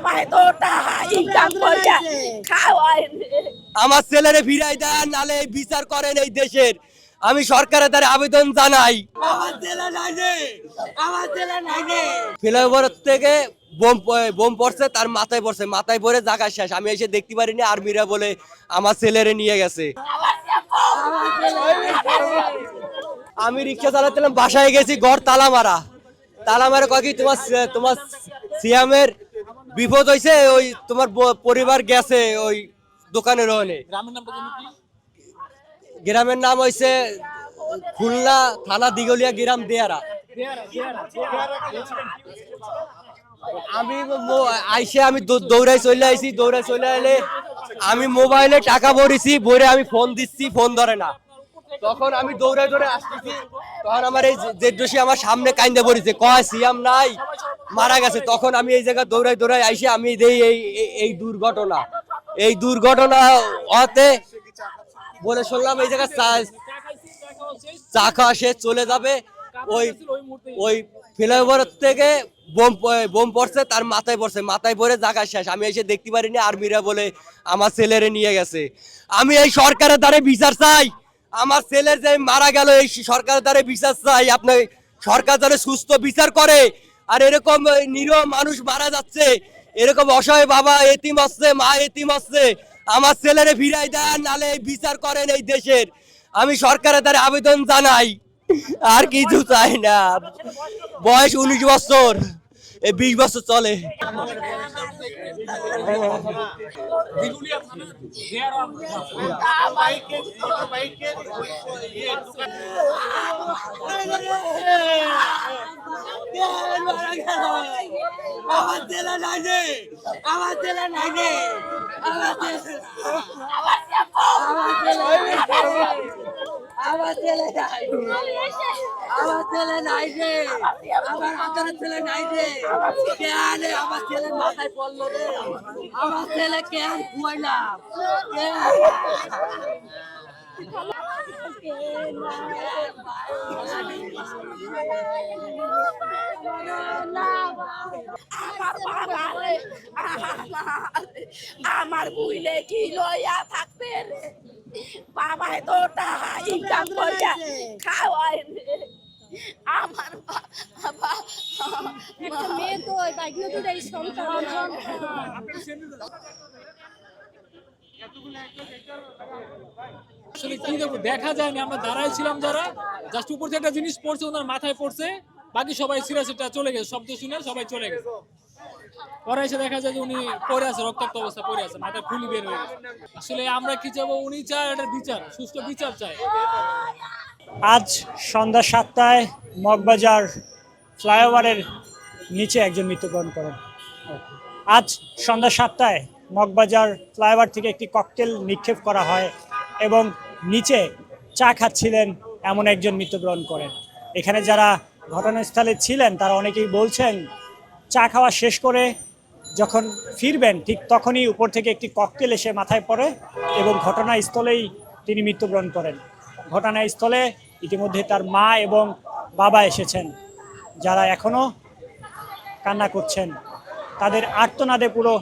বাবাই তো টাকা ইনকাম করে খাওয়ায় আমার ছেলেরে ফিরাই দেন নালে বিচার করেন এই দেশের। আমি সরকারের দ্বারা আবেদন জানাই। ফ্লাইওভার থেকে বোম বোম পড়ছে তার মাথায় পড়ছে মাথায় পড়ে জায়গা শেষ। আমি এসে দেখতে পারিনি আর্মিরা বলে আমার ছেলেরে নিয়ে গেছে। আমি রিক্সা চালাচ্ছিলাম বাসায় গেছি ঘর তালা মারা। তালা মারা কয় কি তোমার তোমার সিয়ামের বিপদ হয়েছে ওই তোমার পরিবার গেছে ওই দোকানের ওখানে। গ্রামের নাম হয়েছে খুলনা থানা দিগলিয়া গ্রাম দেয়ারা। আমি আইসে আমি দৌড়াই চলে আইছি দৌড়াই চলে আইলে আমি মোবাইলে টাকা ভরেছি ভরে আমি ফোন দিচ্ছি ফোন ধরে না। তখন আমি দৌড়াই দৌড়ে আসতেছি তখন আমার এই জেড্রসি আমার সামনে কাইন্দে পড়েছে কয় সিয়াম নাই? মারা গেছে, তখন আমি এই জায়গায় দৌড়াই দৌড়াই আইসে, আমি দেই এই, এই- দুর্ঘটনা। এই দুর্ঘটনা হতে বলে শুনলাম এই জায়গায় চা খাওয়া সে চলে যাবে। ওই ওই ফ্লাইওভার থেকে বোম বোম পড়ছে, তার মাথায় পড়ছে, মাথায় পড়ে জায়গা শেষ। আমি এসে দেখতে পারিনি, আর্মিরা বলে আমার ছেলেরে নিয়ে গেছে। আমি এই সরকারের দ্বারে বিচার চাই। আমার ছেলের যে মারা গেল, এই সরকারের দ্বারে বিচার চাই। আপনার সরকার দ্বারা সুস্থ বিচার করে। আর এরকম নিরহ মানুষ মারা যাচ্ছে, এরকম অসহায় বাবা এতিম আসছে মা এতিম আসছে আমার ছেলেরে ফিরাই দেন, নালে বিচার করেন এই দেশের। আমি সরকারের দ্বারা আবেদন জানাই, আর কিছু চাই না। বয়স উনিশ বছর, এই বিশ বছর চলে। আমার ছেলে নাই রে আমার ছেলে নাই রে আমার ছেলে আমার ছেলে নাই আমার ছেলে আমার ছেলে নাই রে কেন আমার ছেলে মাথায় পড়ল রে আমার ছেলে কেন খুয়াইলাম আমার আমার বুইলে কি লইয়া থাকবে রে? বাবাই তো টাকা ইনকাম করে খাওয়ায় আমার বাবা। মেয়ে তো এই সন্তান আসলে কি দেখব দেখা যায়নি, আমরা দাঁড়াই ছিলাম যারা। জাস্ট উপর থেকে একটা জিনিস পড়ছে, ওনার মাথায় পড়ছে। বাকি সবাই সিরিয়াস এটা চলে গেছে, শব্দ শুনে সবাই চলে গেছে। পরে এসে দেখা যায় যে উনি পড়ে আছে, রক্তাক্ত অবস্থা পড়ে আছে, মাথায় খুলি বের হয়ে গেছে। আসলে আমরা কি চাবো উনি চায় একটা বিচার সুস্থ বিচার চায়। আজ সন্ধ্যা সাতটায় মগবাজার ফ্লাইওভারের নিচে একজন মৃত্যুবরণ করেন। আজ সন্ধ্যা সাতটায় মগবাজার ফ্লাইওভার থেকে একটি ককটেল নিক্ষেপ করা হয়। এবং নিচে চা খাচ্ছিলেন এমন একজন মৃত্যুবরণ করেন। এখানে যারা ঘটনাস্থলে ছিলেন, তারা অনেকেই বলছেন, চা খাওয়া শেষ করে যখন ফিরবেন, ঠিক তখনই উপর থেকে একটি ককটেল এসে মাথায় পড়ে এবং ঘটনাস্থলেই তিনি মৃত্যুবরণ করেন। ঘটনাস্থলে ইতিমধ্যে তার মা এবং বাবা এসেছেন, যারা এখনও কান্না করছেন। তাদের আর্তনাদে পুরো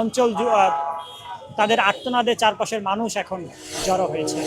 অঞ্চল তাদের আর্তনাদে চারপাশের মানুষ এখন জড়ো হয়েছে।